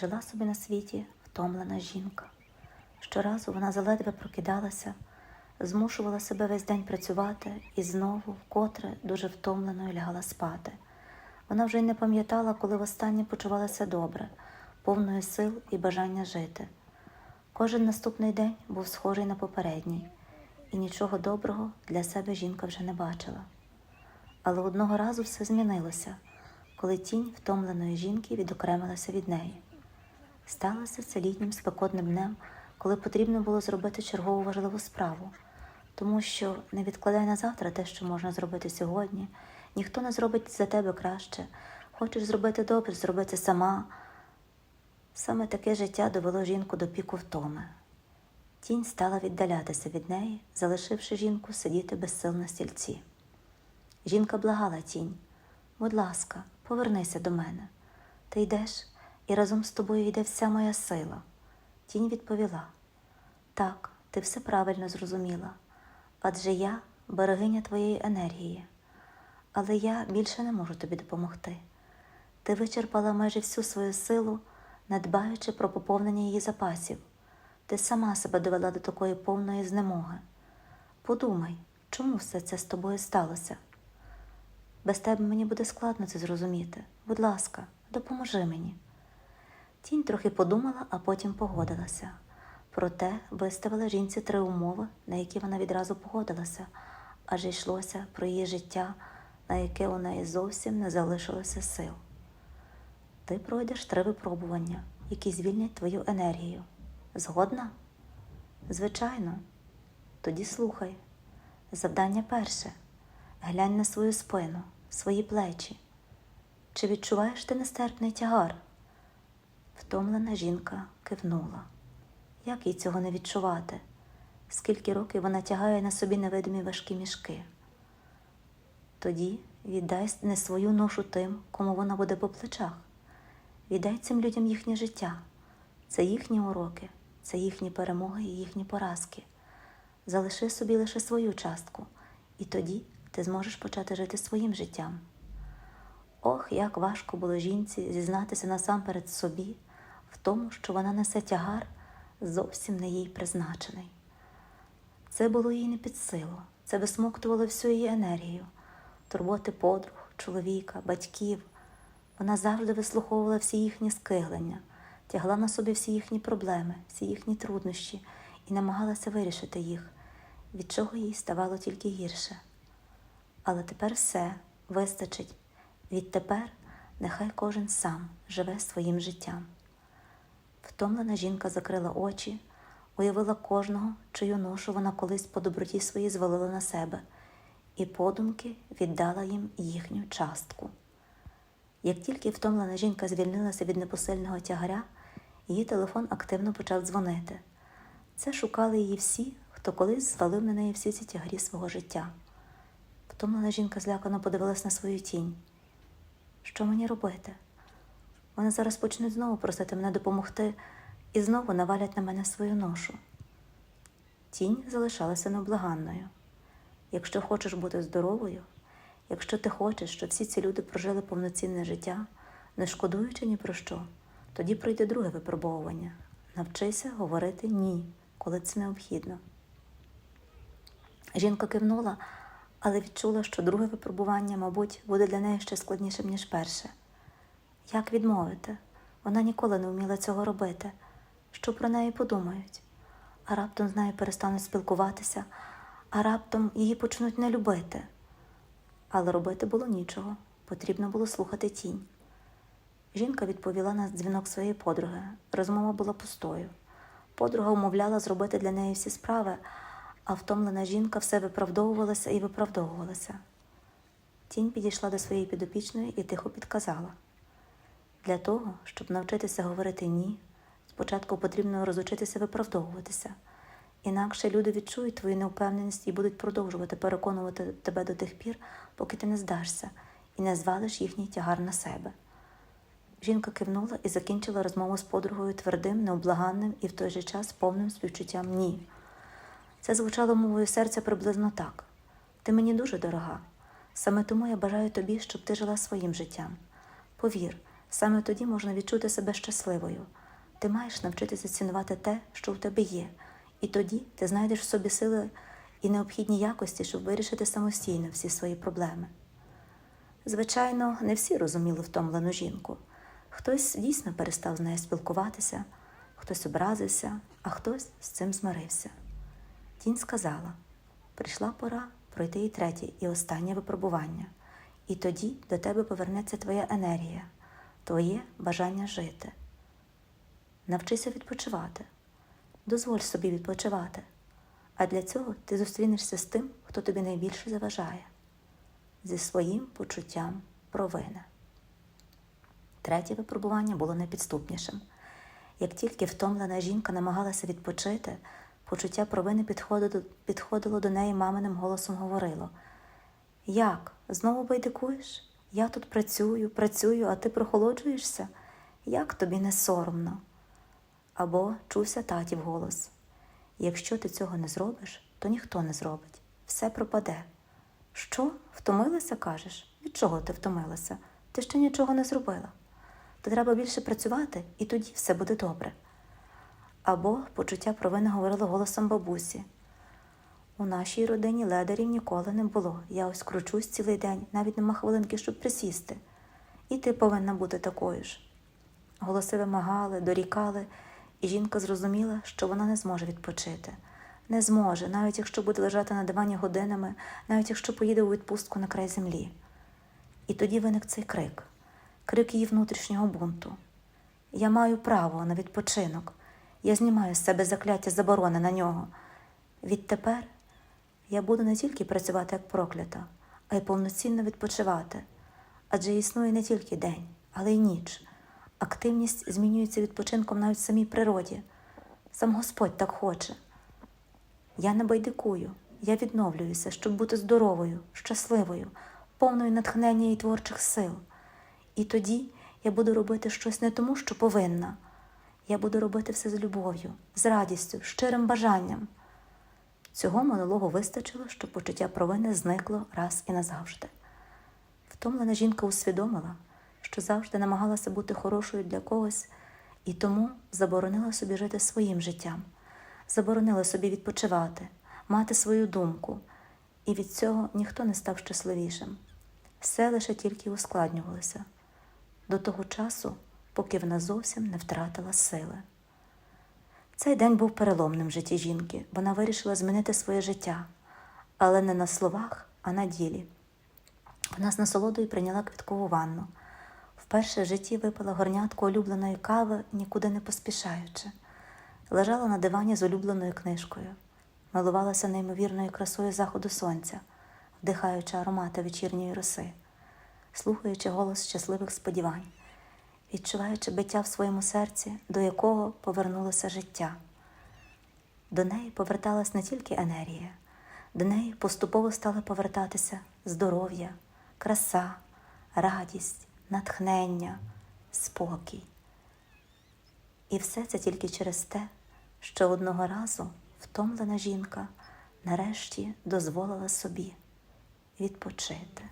Жила собі на світі втомлена жінка. Щоразу вона заледве прокидалася, змушувала себе весь день працювати і знову, вкотре, дуже втомленою лягала спати. Вона вже й не пам'ятала, коли востаннє почувалася добре, повною сил і бажання жити. Кожен наступний день був схожий на попередній, і нічого доброго для себе жінка вже не бачила. Але одного разу все змінилося, коли тінь втомленої жінки відокремилася від неї. Сталося це літнім спекотним днем, коли потрібно було зробити чергову важливу справу, тому що не відкладай на завтра те, що можна зробити сьогодні, ніхто не зробить за тебе краще. Хочеш зробити добре, зроби це сама. Саме таке життя довело жінку до піку втоми. Тінь стала віддалятися від неї, залишивши жінку сидіти безсил на стільці. Жінка благала тінь, будь ласка, повернися до мене. Ти йдеш, і разом з тобою йде вся моя сила. Тінь відповіла: Так, ти все правильно зрозуміла, адже я берегиня твоєї енергії, але я більше не можу тобі допомогти. Ти вичерпала майже всю свою силу, не дбаючи про поповнення її запасів. Ти сама себе довела до такої повної знемоги. Подумай, чому все це з тобою сталося? Без тебе мені буде складно це зрозуміти. Будь ласка, допоможи мені. Тінь трохи подумала, а потім погодилася. Проте виставила жінці три умови, на які вона відразу погодилася, адже йшлося про її життя, на яке у неї зовсім не залишилося сил. Ти пройдеш три випробування, які звільнять твою енергію. Згодна? Звичайно. Тоді слухай. Завдання перше. Глянь на свою спину, свої плечі. Чи відчуваєш ти нестерпний тягар? Втомлена жінка кивнула. Як їй цього не відчувати? Скільки років вона тягає на собі невидимі важкі мішки? Тоді віддай не свою ношу тим, кому вона буде по плечах. Віддай цим людям їхнє життя. Це їхні уроки, це їхні перемоги і їхні поразки. Залиши собі лише свою частку, і тоді ти зможеш почати жити своїм життям. Ох, як важко було жінці зізнатися насамперед собі в тому, що вона несе тягар зовсім не їй призначений. Це було їй не під силу, це висмоктувало всю її енергію, турботи подруг, чоловіка, батьків. Вона завжди вислуховувала всі їхні скиглення, тягла на собі всі їхні проблеми, всі їхні труднощі і намагалася вирішити їх, від чого їй ставало тільки гірше. Але тепер все вистачить. Відтепер нехай кожен сам живе своїм життям. Втомлена жінка закрила очі, уявила кожного, чию ношу вона колись по доброті своїй звалила на себе, і подумки віддала їм їхню частку. Як тільки втомлена жінка звільнилася від непосильного тягаря, її телефон активно почав дзвонити. Це шукали її всі, хто колись звалив на неї всі ці тягарі свого життя. Втомлена жінка злякано подивилась на свою тінь. Що мені робити? Вони зараз почнуть знову просити мене допомогти і знову навалять на мене свою ношу. Тінь залишалася необлаганною. Якщо хочеш бути здоровою, якщо ти хочеш, щоб всі ці люди прожили повноцінне життя, не шкодуючи ні про що, тоді пройде друге випробовування. Навчися говорити ні, коли це необхідно. Жінка кивнула, але відчула, що друге випробування, мабуть, буде для неї ще складнішим, ніж перше. Як відмовити? Вона ніколи не вміла цього робити. Що про неї подумають? А раптом з нею перестануть спілкуватися, а раптом її почнуть не любити. Але робити було нічого, потрібно було слухати тінь. Жінка відповіла на дзвінок своєї подруги. Розмова була пустою. Подруга умовляла зробити для неї всі справи, а втомлена жінка все виправдовувалася і виправдовувалася. Тінь підійшла до своєї підопічної і тихо підказала. Для того, щоб навчитися говорити ні, спочатку потрібно розучитися виправдовуватися. Інакше люди відчують твою невпевненість і будуть продовжувати переконувати тебе до тих пір, поки ти не здашся і не звалиш їхній тягар на себе. Жінка кивнула і закінчила розмову з подругою твердим, необлаганним і в той же час повним співчуттям ні. Це звучало мовою серця приблизно так: Ти мені дуже дорога. Саме тому я бажаю тобі, щоб ти жила своїм життям. Повір, Саме тоді можна відчути себе щасливою. Ти маєш навчитися цінувати те, що в тебе є, і тоді ти знайдеш в собі сили і необхідні якості, щоб вирішити самостійно всі свої проблеми. Звичайно, не всі розуміли втомлену жінку. Хтось дійсно перестав з нею спілкуватися, хтось образився, а хтось з цим змирився. Тінь сказала: прийшла пора пройти і третє, і останнє випробування, і тоді до тебе повернеться твоя енергія, твоє бажання жити. Навчися відпочивати, дозволь собі відпочивати, а для цього ти зустрінешся з тим, хто тобі найбільше заважає, зі своїм почуттям провини. Третє випробування було найпідступнішим. Як тільки втомлена жінка намагалася відпочити, почуття провини підходило, до неї маминим голосом говорило: Як? Знову байдикуєш? Я тут працюю, працюю, а ти прохолоджуєшся? Як тобі не соромно? Або чувся татів голос: Якщо ти цього не зробиш, то ніхто не зробить, все пропаде. Що, втомилася, кажеш? Від чого ти втомилася? Ти ще нічого не зробила. То треба більше працювати, і тоді все буде добре. Або почуття провини говорило голосом бабусі. У нашій родині ледарів ніколи не було. Я ось кручусь цілий день, навіть нема хвилинки, щоб присісти. І ти повинна бути такою ж. Голоси вимагали, дорікали, і жінка зрозуміла, що вона не зможе відпочити. Не зможе, навіть якщо буде лежати на дивані годинами, навіть якщо поїде у відпустку на край землі. І тоді виник цей крик, крик її внутрішнього бунту. Я маю право на відпочинок. Я знімаю з себе закляття заборони на нього. Відтепер я буду не тільки працювати як проклята, а й повноцінно відпочивати. Адже існує не тільки день, але й ніч. Активність змінюється відпочинком навіть в самій природі. Сам Господь так хоче. Я не байдикую, я відновлююся, щоб бути здоровою, щасливою, повною натхнення і творчих сил. І тоді я буду робити щось не тому, що повинна. Я буду робити все з любов'ю, з радістю, щирим бажанням. Цього монологу вистачило, щоб почуття провини зникло раз і назавжди. Втомлена жінка усвідомила, що завжди намагалася бути хорошою для когось і тому заборонила собі жити своїм життям, заборонила собі відпочивати, мати свою думку, і від цього ніхто не став щасливішим. Все лише тільки ускладнювалося до того часу, поки вона зовсім не втратила сили. Цей день був переломним в житті жінки. Вона вирішила змінити своє життя, але не на словах, а на ділі. Вона з насолодою прийняла квіткову ванну. Вперше в житті випила горнятку улюбленої кави, нікуди не поспішаючи. Лежала на дивані з улюбленою книжкою, милувалася неймовірною красою заходу сонця, вдихаючи аромати вечірньої роси, слухаючи голос щасливих сподівань, відчуваючи биття в своєму серці, до якого повернулося життя. До неї поверталась не тільки енергія, до неї поступово стали повертатися здоров'я, краса, радість, натхнення, спокій. І все це тільки через те, що одного разу втомлена жінка нарешті дозволила собі відпочити.